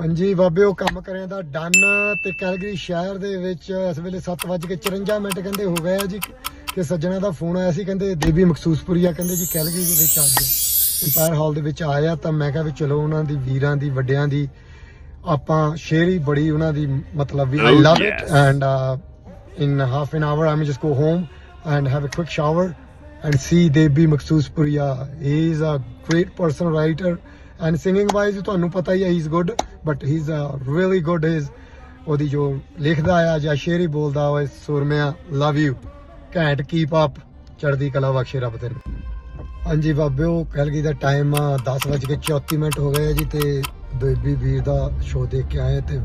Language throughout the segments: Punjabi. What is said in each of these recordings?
ਹਾਂਜੀ ਬਾਬੇ ਉਹ ਕੰਮ ਕਰਿਆ ਦਾ ਡਨ ਤੇ ਕੈਲਗਰੀ ਸ਼ਹਿਰ ਦੇ ਵਿੱਚ ਇਸ ਵੇਲੇ 7:54 ਮਿੰਟ ਕਹਿੰਦੇ ਹੋ ਗਏ ਆ ਜੀ ਕਿ ਸੱਜਣਾ ਦਾ ਫੋਨ ਆਇਆ ਸੀ ਕਹਿੰਦੇ ਦੇਵੀ ਮਖਸੂਸਪੁਰੀਆ ਕਹਿੰਦੇ ਜੀ ਕੈਲਗਰੀ ਦੇ ਵਿੱਚ ਅੱਜ ਇੰਪਾਇਰ ਹਾਲ ਦੇ ਵਿੱਚ ਆਇਆ ਤਾਂ ਮੈਂ ਕਿਹਾ ਵੀ ਚਲੋ ਉਹਨਾਂ ਦੀ ਵੀਰਾਂ ਦੀ ਵੱਡਿਆਂ ਦੀ ਆਪਾਂ ਸ਼ੇਅਰ ਹੀ ਬੜੀ ਉਹਨਾਂ ਦੀ ਮਤਲਬ ਵੀ I love. It and half an hour I'm just go home and have a quick shower and see Devi Makhsuspuria. He is a great person writer and singing wise, ਤੁਹਾਨੂੰ ਪਤਾ ਹੀ ਹੈ, he's good, but he's a really good is ਉਹਦੀ ਜੋ ਲਿਖਦਾ ਆ ਜਾਂ ਸ਼ੇਰੀ ਬੋਲਦਾ ਓਏ ਸੁਰਮਿਆ ਲਵ ਯੂ ਘੈਂਟ ਕੀਪ ਅਪ ਚੜਦੀ ਕਲਾ ਬਖਸ਼ੇ ਰੱਬ ਤੈਨੂੰ। ਹਾਂਜੀ ਬਾਬਿਓ ਕਲਗੀ ਦਾ ਟਾਈਮ 10:34 ਮਿੰਟ ਹੋ ਗਏ ਜੀ, ਤੇ ਦੇਵੀ ਵੀਰ ਦਾ ਸ਼ੋਅ ਦੇਖ ਕੇ ਆਏ ਤੇ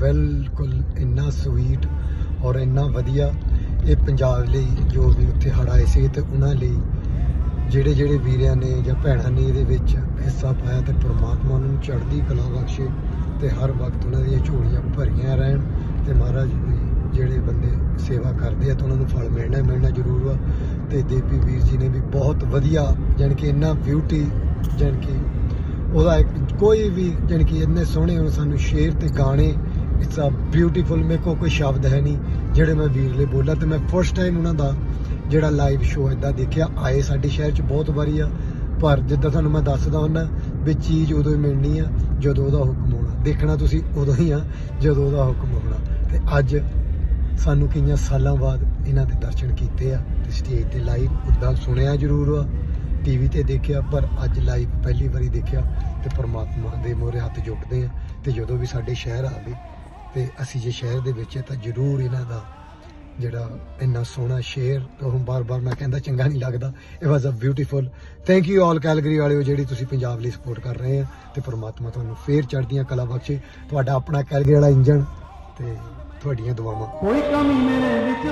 ਬਿਲਕੁਲ ਇੰਨਾ ਸਵੀਟ ਔਰ ਇੰਨਾ ਵਧੀਆ, ਇਹ ਪੰਜਾਬ ਲਈ ਜੋ ਵੀ ਉੱਥੇ ਹੜ ਆਏ ਸੀ, ਤੇ ਉਹਨਾਂ ਲਈ ਜਿਹੜੇ ਜਿਹੜੇ ਵੀਰਿਆਂ ਨੇ ਜਾਂ ਭੈਣਾਂ ਨੇ ਇਹਦੇ ਵਿੱਚ ਹਿੱਸਾ ਪਾਇਆ ਤੇ ਪ੍ਰਮਾਤਮਾ ਉਹਨਾਂ ਨੂੰ ਚੜ੍ਹਦੀ ਕਲਾ ਬਖਸ਼ੇ ਤੇ ਹਰ ਵਕਤ ਉਹਨਾਂ ਦੀਆਂ ਝੋਲੀਆਂ ਭਰੀਆਂ ਰਹਿਣ ਤੇ ਮਹਾਰਾਜ ਜਿਹੜੇ ਬੰਦੇ ਸੇਵਾ ਕਰਦੇ ਆ ਤਾਂ ਉਹਨਾਂ ਨੂੰ ਫਲ ਮਿਲਣਾ ਮਿਲਣਾ ਜ਼ਰੂਰ ਵਾ। ਤੇ ਦੇਵੀ ਵੀਰ ਜੀ ਨੇ ਵੀ ਬਹੁਤ ਵਧੀਆ ਜਾਣੀ ਕਿ ਇੰਨਾ ਬਿਊਟੀ ਜਾਣੀ ਕਿ ਉਹਦਾ ਇੱਕ ਕੋਈ ਵੀ ਜਾਣੀ ਕਿ ਇੰਨੇ ਸੋਹਣੇ ਹੁਣ ਸਾਨੂੰ ਸ਼ੇਰ ਤੇ ਗਾਣੇ ਇਟਸ ਅ ਬਿਊਟੀਫੁਲ ਮੇਰੇ ਕੋਲ ਕੋਈ ਸ਼ਬਦ ਹੈ ਨਹੀਂ, ਜਿਹੜੇ ਮੈਂ ਵੀਰ ਲਈ ਬੋਲਾਂ ਤੇ ਮੈਂ ਫਸਟ ਟਾਈਮ ਉਹਨਾਂ ਦਾ ਜਿਹੜਾ ਲਾਈਵ ਸ਼ੋਅ ਇਦਾਂ ਦੇਖਿਆ, ਆਏ ਸਾਡੇ ਸ਼ਹਿਰ 'ਚ ਬਹੁਤ ਵਾਰੀ ਆ। ਪਰ ਜਿੱਦਾਂ ਤੁਹਾਨੂੰ ਮੈਂ ਦੱਸਦਾ ਹੁੰਦਾ, ਵੀ ਚੀਜ਼ ਉਦੋਂ ਹੀ ਮਿਲਣੀ ਆ, ਜਦੋਂ ਉਹਦਾ ਹੁਕਮ ਹੋਣਾ। ਦੇਖਣਾ ਤੁਸੀਂ ਉਦੋਂ ਹੀ ਆ, ਜਦੋਂ ਉਹਦਾ ਹੁਕਮ ਹੋਣਾ। ਤੇ ਅੱਜ ਸਾਨੂੰ ਕਈਆਂ ਸਾਲਾਂ ਬਾਅਦ ਇਹਨਾਂ ਦੇ ਦਰਸ਼ਨ ਕੀਤੇ ਆ। ਤੇ ਸਟੇਜ ਤੇ ਲਾਈਵ ਉਦਾਂ ਸੁਣਿਆ ਜ਼ਰੂਰ ਆ ਟੀਵੀ ਤੇ ਦੇਖਿਆ, ਪਰ ਅੱਜ ਲਾਈਵ ਪਹਿਲੀ ਵਾਰੀ ਦੇਖਿਆ ਤੇ ਪਰਮਾਤਮਾ ਦੇ ਮੋਹਰੇ ਹੱਥ ਜੋੜਦੇ ਆ। ਤੇ ਜਦੋਂ ਵੀ ਸਾਡੇ ਸ਼ਹਿਰ ਆਵੇ, ਤੇ ਅਸੀਂ ਜੇ ਸ਼ਹਿਰ ਦੇ ਵਿੱਚ ਤਾਂ ਜ਼ਰੂਰ ਇਹਨਾਂ ਦਾ ਜਿਹੜਾ ਇੰਨਾ ਸੋਹਣਾ ਸ਼ੇਰ ਤੋਂ ਹੁਣ ਬਾਰ-ਬਾਰ ਮੈਂ ਕਹਿੰਦਾ ਚੰਗਾ ਨਹੀਂ ਲੱਗਦਾ। It was a beautiful thank you all Calgary ਵਾਲਿਓ ਜਿਹੜੀ ਤੁਸੀਂ ਪੰਜਾਬ ਲਈ ਸਪੋਰਟ ਕਰ ਰਹੇ ਆ ਤੇ ਪ੍ਰਮਾਤਮਾ ਤੁਹਾਨੂੰ ਫੇਰ ਚੜ੍ਹਦੀਆਂ ਕਲਾ ਬਖਸ਼ੇ। ਤੁਹਾਡਾ ਆਪਣਾ ਕੈਲਗਰੀ ਵਾਲਾ ਇੰਜਣ ਤੇ ਤੁਹਾਡੀਆਂ ਦੁਆਵਾਂ। ਕੋਈ ਕਮੀ ਮੇਰੇ ਵਿੱਚ।